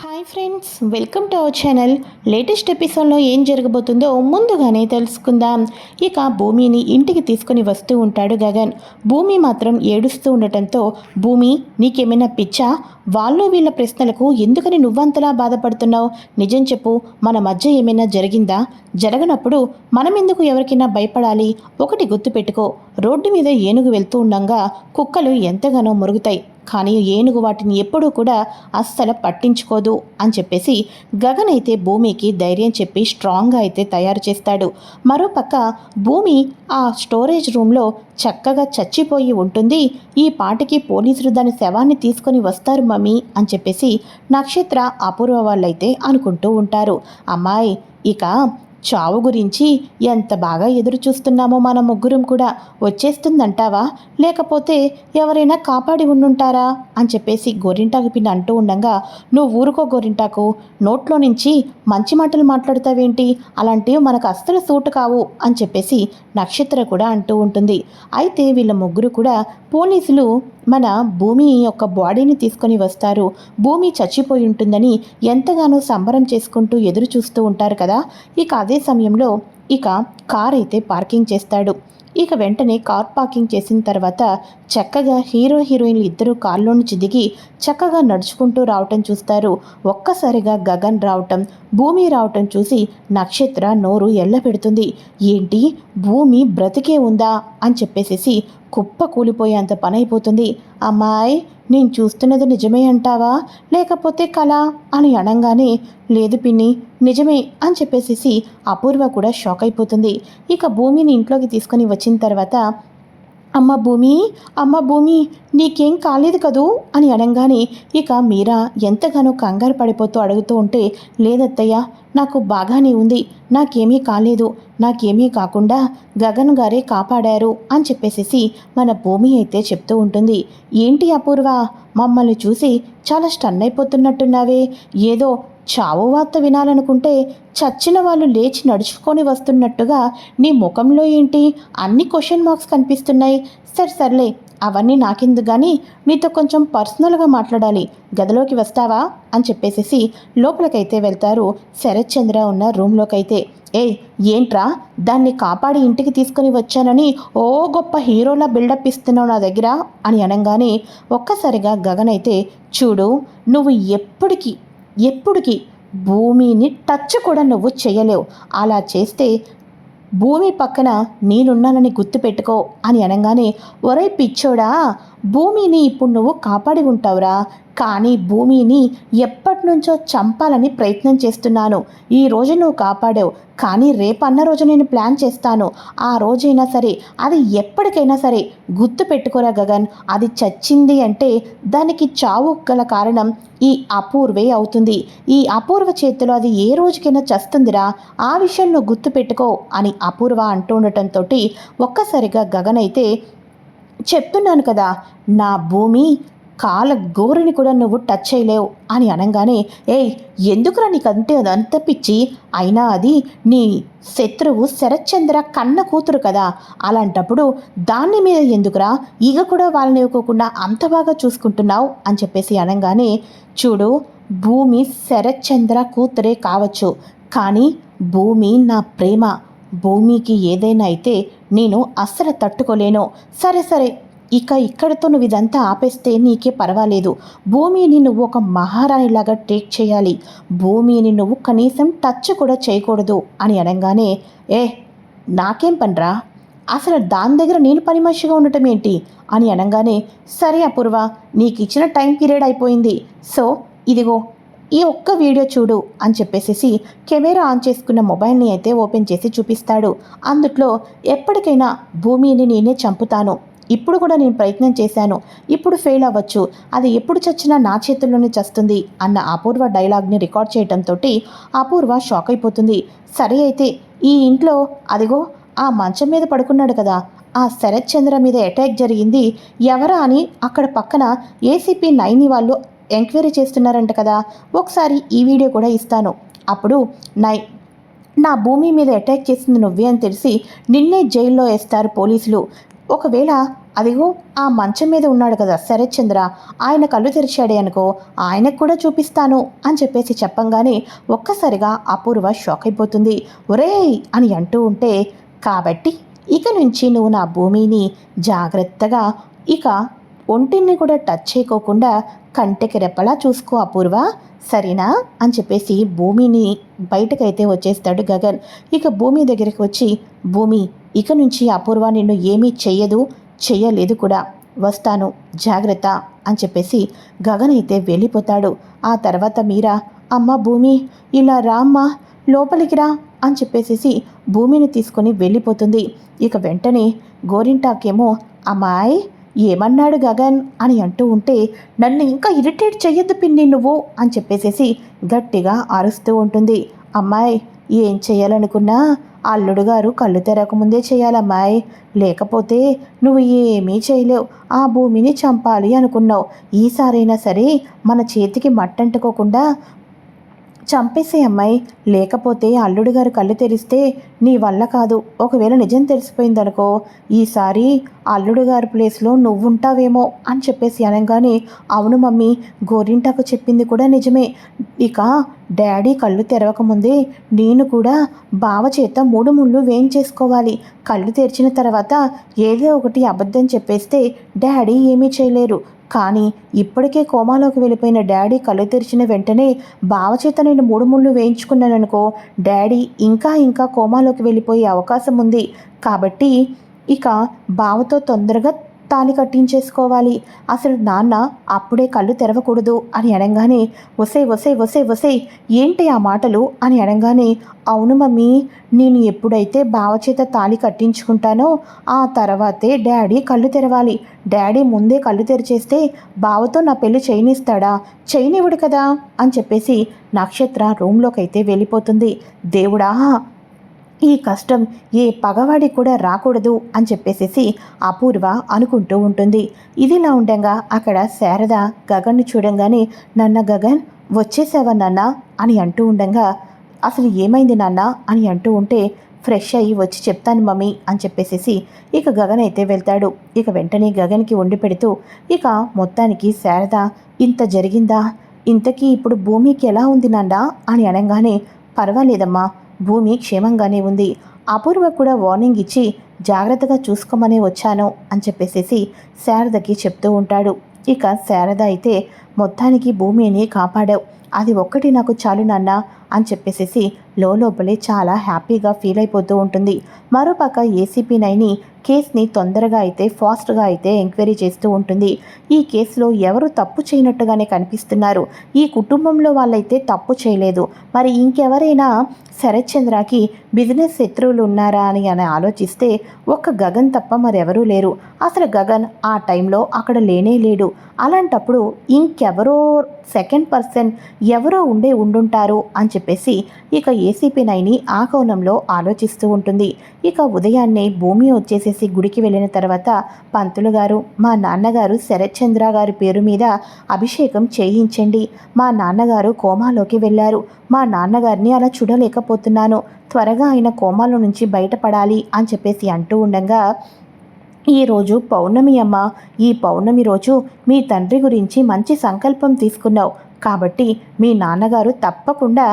Hi friends welcome to our channel. Latest ఎపిసోడ్లో ఏం జరగబోతుందో ముందుగానే తెలుసుకుందాం. ఇక భూమిని ఇంటికి తీసుకుని వస్తూ ఉంటాడు గగన్. భూమి మాత్రం ఏడుస్తూ ఉండటంతో భూమి నీకేమైనా పిచ్చా? వాళ్ళు వీళ్ళ ప్రశ్నలకు ఎందుకని నువ్వంతలా బాధపడుతున్నావు? నిజం చెప్పు మన మధ్య ఏమైనా జరిగిందా? జరగనప్పుడు మనం ఎందుకు ఎవరికైనా భయపడాలి? ఒకటి గుర్తుపెట్టుకో. రోడ్డు మీద ఏనుగు వెళ్తూ ఉండగా కుక్కలు ఎంతగానో మురుగుతాయి. కానీ ఏనుగు వాటిని ఎప్పుడూ కూడా అస్సలు పట్టించుకోదు అని చెప్పేసి గగన్ అయితే భూమికి ధైర్యం చెప్పి స్ట్రాంగ్గా అయితే తయారు చేస్తాడు. మరోపక్క భూమి ఆ స్టోరేజ్ రూమ్లో చక్కగా చచ్చిపోయి ఉంటుంది. ఈ పాటికి పోలీసులు దాని శవాన్ని తీసుకొని వస్తారు మమ్మీ అని చెప్పేసి నక్షత్ర అపూర్వ వాళ్ళైతే అనుకుంటూ ఉంటారు. అమ్మాయి ఇక చావు గురించి ఎంత బాగా ఎదురు చూస్తున్నామో మన ముగ్గురం కూడా వచ్చేస్తుందంటావా? లేకపోతే ఎవరైనా కాపాడి ఉండుంటారా? అని చెప్పేసి గోరింటాకు పిన్ని అంటూ ఉండగా నువ్వు ఊరుకో గోరింటాకు నోట్లో నుంచి మంచి మాటలు మాట్లాడతావేంటి? అలాంటివి మనకు అస్సలు సూటు కావు అని చెప్పేసి నక్షత్ర కూడా అంటూ ఉంటుంది. అయితే వీళ్ళ ముగ్గురు కూడా పోలీసులు మన భూమి యొక్క బాడీని తీసుకొని వస్తారు. భూమి చచ్చిపోయి ఉంటుందని ఎంతగానో సంబరం చేసుకుంటూ ఎదురు చూస్తూ ఉంటారు కదా? ఇక అదే సమయంలో ఇక కార్ అయితే పార్కింగ్ చేస్తాడు. ఇక వెంటనే కార్ పార్కింగ్ చేసిన తర్వాత చక్కగా హీరో హీరోయిన్లు ఇద్దరు కార్లో నుంచి దిగి చక్కగా నడుచుకుంటూ రావటం చూస్తారు. ఒక్కసారిగా గగన్ రావటం భూమి రావటం చూసి నక్షత్ర నోరు ఎల్లబెడుతుంది. ఏంటి? భూమి బ్రతికే ఉందా? అని చెప్పేసేసి కుప్ప కూలిపోయేంత పని అయిపోతుంది అమ్మాయి నేను చూస్తున్నది నిజమే అంటావా? లేకపోతే కళ అని అనగానే లేదు పిన్ని నిజమే అని చెప్పేసేసి అపూర్వ కూడా షాక్ అయిపోతుంది. ఇక భూమిని ఇంట్లోకి తీసుకొని వచ్చిన తర్వాత అమ్మ భూమి అమ్మ భూమి నీకేం కాలేదు కదూ? అని అనగానే ఇక మీరా ఎంతగానో కంగారు పడిపోతూ అడుగుతూ ఉంటే లేదత్తయ్య నాకు బాగానే ఉంది నాకేమీ కాలేదు నాకేమీ కాకుండా గగన్ గారే కాపాడారు అని చెప్పేసేసి మన భూమి అయితే చెప్తూ ఉంటుంది. ఏంటి అపూర్వ? మమ్మల్ని చూసి చాలా స్టన్ అయిపోతున్నట్టున్నావే. ఏదో చావు వార్త వినాలనుకుంటే చచ్చిన వాళ్ళు లేచి నడుచుకొని వస్తున్నట్టుగా నీ ముఖంలో ఏంటి? అన్ని క్వశ్చన్ మార్క్స్ కనిపిస్తున్నాయి. సరే సర్లే అవన్నీ నాకెందు కానీ నీతో కొంచెం పర్సనల్గా మాట్లాడాలి. గదిలోకి వస్తావా? అని చెప్పేసేసి లోపలికైతే వెళ్తారు శరత్ చంద్ర ఉన్న రూమ్లోకైతే. ఏ ఏంట్రా? దాన్ని కాపాడి ఇంటికి తీసుకొని వచ్చానని ఓ గొప్ప హీరోలా బిల్డప్ ఇస్తున్నావు నా దగ్గర? అని అనగానే ఒక్కసారిగా గగన్ అయితే చూడు నువ్వు ఎప్పటికీ ఎప్పటికీ భూమిని టచ్ కూడా నువ్వు చేయలేవు. అలా చేస్తే భూమి పక్కన నేనున్నానని గుర్తుపెట్టుకో అని అనగానే ఒరే పిచ్చోడా భూమిని ఇప్పుడు నువ్వు కాపాడి ఉంటావురా. కానీ భూమిని ఎప్పటినుంచో చంపాలని ప్రయత్నం చేస్తున్నాను. ఈ రోజు నువ్వు కాపాడావు. కానీ రేపన్న రోజు నేను ప్లాన్ చేస్తాను. ఆ రోజైనా సరే అది ఎప్పటికైనా సరే గుర్తు పెట్టుకోరా గగన్. అది చచ్చింది అంటే దానికి చావు గల కారణం ఈ అపూర్వే అవుతుంది. ఈ అపూర్వ చేతిలో అది ఏ రోజుకైనా చస్తుందిరా. ఆ విషయం నువ్వు గుర్తు పెట్టుకో అని అపూర్వ అంటూ ఉండటంతో ఒక్కసారిగా గగన్ అయితే చెప్తున్నాను కదా నా భూమి కాల గోరుని కూడా నువ్వు టచ్ చేయలేవు అని అనగానే ఏయ్ ఎందుకురా నీకంటే అంత పిచ్చి? అయినా అది నీ శత్రువు శరత్చంద్ర కన్న కూతురు కదా. అలాంటప్పుడు దాని మీద ఎందుకురా ఈగ కూడా వాళ్ళని ఇవ్వకుండా అంత బాగా చూసుకుంటున్నావు? అని చెప్పేసి అనగానే చూడు భూమి శరత్చంద్ర కూతురే కావచ్చు. కానీ భూమి నా ప్రేమ. భూమికి ఏదైనా అయితే నేను అస్సలు తట్టుకోలేను. సరే సరే ఇక ఇక్కడితో నువ్వు ఇదంతా ఆపేస్తే నీకే పర్వాలేదు. భూమిని నువ్వు ఒక మహారాణిలాగా ట్రీట్ చేయాలి. భూమిని నువ్వు కనీసం టచ్ కూడా చేయకూడదు అని అనగానే ఏ నాకేం పనిరా? అసలు దాని దగ్గర నేను పని మనిషిగా ఉండటం ఏంటి? అని అనగానే సరే అపూర్వ నీకు ఇచ్చిన టైం పీరియడ్ అయిపోయింది. సో ఇదిగో ఈ ఒక్క వీడియో చూడు అని చెప్పేసేసి కెమెరా ఆన్ చేసుకున్న మొబైల్ని అయితే ఓపెన్ చేసి చూపిస్తాడు. అందుట్లో ఎప్పటికైనా భూమిని నేనే చంపుతాను. ఇప్పుడు కూడా నేను ప్రయత్నం చేశాను. ఇప్పుడు ఫెయిల్ అవ్వచ్చు. అది ఎప్పుడు చచ్చినా నా చేతుల్లోనే చస్తుంది అన్న అపూర్వ డైలాగ్ని రికార్డ్ చేయడంతో అపూర్వ షాక్ అయిపోతుంది. సరే అయితే ఈ ఇంట్లో అదిగో ఆ మంచం మీద పడుకున్నాడు కదా. ఆ శరత్ చంద్ర మీద అటాక్ జరిగింది. ఎవరా అని అక్కడ పక్కన ఏసీపీ నైని వాళ్ళు ఎంక్వైరీ చేస్తున్నారంట కదా. ఒకసారి ఈ వీడియో కూడా ఇస్తాను. అప్పుడు నై నా భూమి మీద అటాక్ చేసింది నువ్వే అని తెలిసి నిన్నే జైల్లో వేస్తారు పోలీసులు. ఒకవేళ అదిగో ఆ మంచం మీద ఉన్నాడు కదా శరత్ చంద్ర ఆయన కళ్ళు తెరిచాడే అనుకో ఆయనకు కూడా చూపిస్తాను అని చెప్పేసి చెప్పంగానే ఒక్కసారిగా అపూర్వ షాక్ అయిపోతుంది. ఒరేయ్ అని అంటూ ఉంటే కాబట్టి ఇక నుంచి నువ్వు నా భూమిని జాగ్రత్తగా ఇక ఒంటిని కూడా టచ్ చేయకోకుండా కంటికి రెప్పలా చూసుకో అపూర్వ. సరేనా? అని చెప్పేసి భూమిని బయటకైతే వచ్చేస్తాడు గగన్. ఇక భూమి దగ్గరికి వచ్చి భూమి ఇక నుంచి అపూర్వ నిన్ను ఏమీ చెయ్యదు చెయ్యలేదు కూడా. వస్తాను జాగ్రత్త అని చెప్పేసి గగన్ అయితే వెళ్ళిపోతాడు. ఆ తర్వాత మీరా అమ్మ భూమి ఇలా రామ్మా లోపలికి రా అని చెప్పేసేసి భూమిని తీసుకొని వెళ్ళిపోతుంది. ఇక వెంటనే గోరింటాకేమో అమ్మాయి ఏమన్నాడు గగన్ అని అంటూ ఉంటే నన్ను ఇంకా ఇరిటేట్ చెయ్యొద్దు పిన్ని నువ్వు అని చెప్పేసేసి గట్టిగా అరుస్తూ ఉంటుంది. అమ్మాయి ఏం చేయాలనుకున్నా అల్లుడు గారు కళ్ళు తెరకముందే చేయాలమ్మాయి లేకపోతే నువ్వు ఏమీ చేయలేవు. ఆ భూమిని చంపాలి అనుకున్నావు. ఈసారైనా సరే మన చేతికి మట్టంటుకోకుండా చంపేసే అమ్మాయి. లేకపోతే అల్లుడు గారు కళ్ళు తెరిస్తే నీ వల్ల కాదు. ఒకవేళ నిజం తెలిసిపోయిందనుకో ఈసారి అల్లుడు గారి ప్లేస్లో నువ్వుంటావేమో అని చెప్పేసి అనగానే అవును మమ్మీ గోరింటాకు చెప్పింది కూడా నిజమే. ఇక డాడీ కళ్ళు తెరవకముందే నేను కూడా బావ చేత మూడు ముళ్ళు వేయించేసుకోవాలి. కళ్ళు తెరిచిన తర్వాత ఏదో ఒకటి అబద్ధం చెప్పేస్తే డాడీ ఏమీ చేయలేరు. కానీ ఇప్పటికే కోమాలోకి వెళ్ళిపోయిన డాడీ కళ్ళు తెరిచిన వెంటనే బావచేత నేను మూడు ముళ్ళు వేయించుకున్నాననుకో డాడీ ఇంకా ఇంకా కోమాలోకి వెళ్ళిపోయే అవకాశం ఉంది. కాబట్టి ఇక బావతో తొందరగా తాళి కట్టించేసుకోవాలి. అసలు నాన్న అప్పుడే కళ్ళు తెరవకూడదు అని అనగానే ఒసే వసే వసే వసే ఏంటి ఆ మాటలు అని అనగానే అవును మమ్మీ నేను ఎప్పుడైతే బావచేత తాళి కట్టించుకుంటానో ఆ తర్వాతే డాడీ కళ్ళు తెరవాలి. డాడీ ముందే కళ్ళు తెరిచేస్తే బావతో నా పెళ్ళి చేయనిస్తాడా? చేయనివ్వడు కదా? అని చెప్పేసి నక్షత్ర రూమ్లోకి అయితే వెళ్ళిపోతుంది. దేవుడా ఈ కష్టం ఏ పగవాడికి కూడా రాకూడదు అని చెప్పేసేసి అపూర్వ అనుకుంటూ ఉంటుంది. ఇదిలా ఉండగా అక్కడ శారద గగన్ను చూడంగానే నన్న గగన్ వచ్చేసావా నాన్న? అని అంటూ ఉండగా అసలు ఏమైంది నాన్న? అని అంటూ ఉంటే ఫ్రెష్ అయ్యి వచ్చి చెప్తాను మమ్మీ అని చెప్పేసేసి ఇక గగన్ అయితే వెళ్తాడు. ఇక వెంటనే గగన్కి వండి పెడుతూ ఇక మొత్తానికి శారద ఇంత జరిగిందా? ఇంతకీ ఇప్పుడు భూమికి ఎలా ఉంది నాన్న? అని అనగానే పర్వాలేదమ్మా భూమి క్షేమంగానే ఉంది. అపూర్వ కూడా వార్నింగ్ ఇచ్చి జాగ్రత్తగా చూసుకోమనే వచ్చాను అని చెప్పేసేసి శారదకి చెప్తూ ఉంటాడు. ఇక శారద అయితే మొత్తానికి భూమిని కాపాడావు. అది ఒక్కటి నాకు చాలు నాన్న. అని చెప్పేసేసి లోపలే చాలా హ్యాపీగా ఫీల్ అయిపోతూ ఉంటుంది. మరోపక్క ఏసీపీ నైని కేసుని తొందరగా అయితే ఫాస్ట్గా అయితే ఎంక్వైరీ చేస్తూ ఉంటుంది. ఈ కేసులో ఎవరు తప్పు చేయనట్టుగానే కనిపిస్తున్నారు. ఈ కుటుంబంలో వాళ్ళైతే తప్పు చేయలేదు. మరి ఇంకెవరైనా శరత్చంద్రకి బిజినెస్ శత్రువులు ఉన్నారా అని అని ఆలోచిస్తే ఒక్క గగన్ తప్ప మరెవరూ లేరు. అసలు గగన్ ఆ టైంలో అక్కడ లేనే లేడు. అలాంటప్పుడు ఇంకెవరో సెకండ్ పర్సన్ ఎవరో ఉండే ఉండుంటారు అని చెప్పేసి ఇక ఏసీపీ నైని ఆ కోణంలో ఆలోచిస్తూ ఉంటుంది. ఇక ఉదయాన్నే భూమి వచ్చేసేసి గుడికి వెళ్ళిన తర్వాత పంతులు గారు మా నాన్నగారు శరత్చంద్ర గారి పేరు మీద అభిషేకం చేయించండి. మా నాన్నగారు కోమాలోకి వెళ్ళారు. మా నాన్నగారిని అలా చూడలేకపోతున్నాను. త్వరగా ఆయన కోమాలో నుంచి బయటపడాలి అని చెప్పేసి అంటూ ఉండగా ఈరోజు పౌర్ణమి అమ్మ. ఈ పౌర్ణమి రోజు మీ తండ్రి గురించి మంచి సంకల్పం తీసుకున్నావు. కాబట్టి మీ నాన్నగారు తప్పకుండా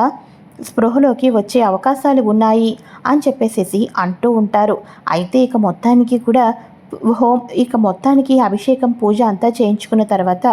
స్పృహలోకి వచ్చే అవకాశాలు ఉన్నాయి అని చెప్పేసేసి అంటూ ఉంటారు. అయితే ఇక మొత్తానికి కూడా హోమ్ ఇక మొత్తానికి అభిషేకం పూజ అంతా చేయించుకున్న తర్వాత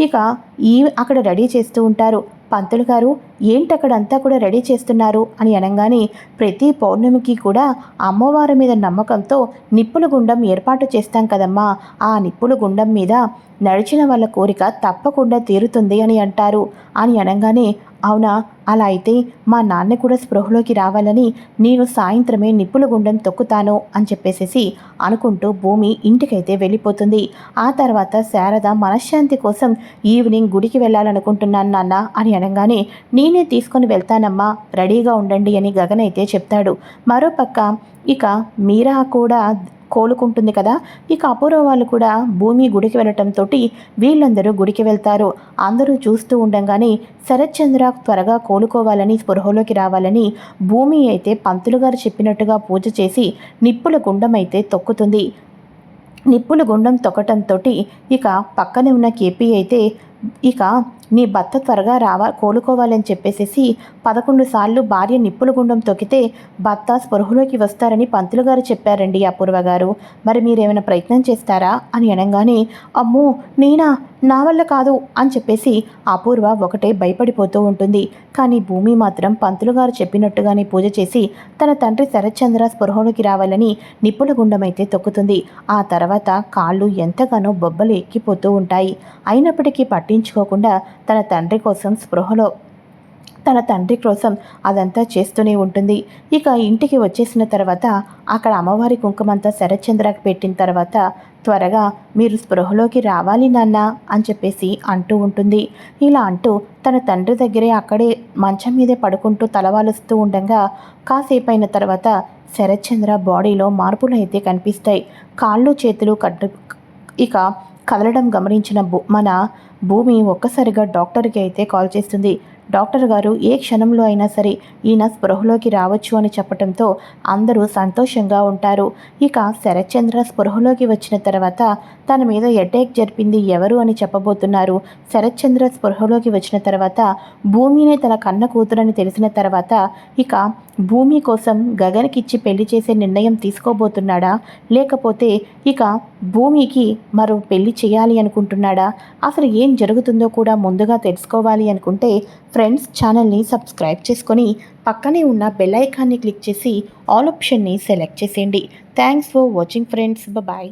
ఇక ఈ అక్కడ రెడీ చేస్తూ ఉంటారు. పంతులు గారు ఏంటి కూడా రెడీ చేస్తున్నారు? అని అనగానే ప్రతి పౌర్ణమికి కూడా అమ్మవారి మీద నమ్మకంతో నిప్పుల గుండం ఏర్పాటు చేస్తాం కదమ్మా. ఆ నిప్పుల గుండం మీద నడిచిన వాళ్ళ కోరిక తప్పకుండా తీరుతుంది అని అంటారు. అని అనగానే అవునా? అలా అయితే మా నాన్న కూడా స్పృహలోకి రావాలని నేను సాయంత్రమే నిప్పుల గుండం తొక్కుతాను అని చెప్పేసేసి అనుకుంటూ భూమి ఇంటికైతే వెళ్ళిపోతుంది. ఆ తర్వాత శారద మనశ్శాంతి కోసం ఈవినింగ్ గుడికి వెళ్ళాలనుకుంటున్నాను నాన్న అని అనగానే నేనే తీసుకొని వెళ్తానమ్మా రెడీగా ఉండండి అని గగన్ అయితే చెప్తాడు. మరోపక్క ఇక మీరా కూడా కోలుకుంటుంది కదా ఇక అపూర్వ వాళ్ళు కూడా భూమి గుడికి వెళ్ళటంతో వీళ్ళందరూ గుడికి వెళ్తారు. అందరూ చూస్తూ ఉండగానే శరత్చంద్ర త్వరగా కోలుకోవాలని స్పృహలోకి రావాలని భూమి అయితే పంతులు గారు చెప్పినట్టుగా పూజ చేసి నిప్పుల గుండం అయితే తొక్కుతుంది. నిప్పుల గుండం తొక్కటంతో ఇక పక్కనే ఉన్న కేపీ అయితే ఇక నీ భర్త త్వరగా రావా కోలుకోవాలని చెప్పేసేసి పదకొండు సార్లు భార్య నిప్పుల గుండం తొక్కితే భర్త స్పృహలోకి వస్తారని పంతులు గారు చెప్పారండి అపూర్వ గారు. మరి మీరేమైనా ప్రయత్నం చేస్తారా? అని అనగానే అమ్మో నేనా? నా వల్ల కాదు అని చెప్పేసి అపూర్వ ఒకటే భయపడిపోతూ ఉంటుంది. కానీ భూమి మాత్రం పంతులు గారు చెప్పినట్టుగానే పూజ చేసి తన తండ్రి శరత్చంద్ర స్పృహలోకి రావాలని నిప్పుల గుండమైతే తొక్కుతుంది. ఆ తర్వాత కాళ్ళు ఎంతగానో బొబ్బలు ఎక్కిపోతూ ఉంటాయి. అయినప్పటికీ పట్టించుకోకుండా తన తండ్రి కోసం స్పృహలో తన తండ్రి కోసం అదంతా చేస్తూనే ఉంటుంది. ఇక ఇంటికి వచ్చేసిన తర్వాత అక్కడ అమ్మవారి కుంకుమంతా శరత్చంద్రకి పెట్టిన తర్వాత త్వరగా మీరు స్పృహలోకి రావాలి నాన్న అని చెప్పేసి అంటూ ఉంటుంది. ఇలా అంటూ తన తండ్రి దగ్గరే అక్కడే మంచం మీదే పడుకుంటూ తలవాలుస్తూ ఉండగా కాసేపు అయిన తర్వాత శరత్చంద్ర బాడీలో మార్పులు అయితే కనిపిస్తాయి. కాళ్ళు చేతులు కట్టు ఇక కదలడం గమనించిన మన భూమి ఒక్కసారిగా డాక్టర్కి అయితే కాల్ చేస్తుంది. డాక్టర్ గారు ఏ క్షణంలో అయినా సరే ఈయన స్పృహలోకి రావచ్చు అని చెప్పడంతో అందరూ సంతోషంగా ఉంటారు. ఇక శరత్చంద్ర స్పృహలోకి వచ్చిన తర్వాత తన మీద అటాక్ జరిపింది ఎవరు అని చెప్పబోతున్నారు. శరత్చంద్ర స్పృహలోకి వచ్చిన తర్వాత భూమినే తన కన్న కూతురని తెలిసిన తర్వాత ఇక భూమి కోసం గగన్కిచ్చి పెళ్ళి చేసే నిర్ణయం తీసుకోబోతున్నాడా? లేకపోతే ఇక భూమికి మరో పెళ్ళి చేయాలి అనుకుంటున్నాడా? అసలు ఏం జరుగుతుందో కూడా ముందుగా తెలుసుకోవాలి అనుకుంటే ఫ్రెండ్స్ ఛానల్ని సబ్స్క్రైబ్ చేసుకొని పక్కనే ఉన్న బెల్ ఐకాన్ని క్లిక్ చేసి ఆల్ ఆప్షన్ని సెలెక్ట్ చేసేయండి. Thanks for watching friends. Bye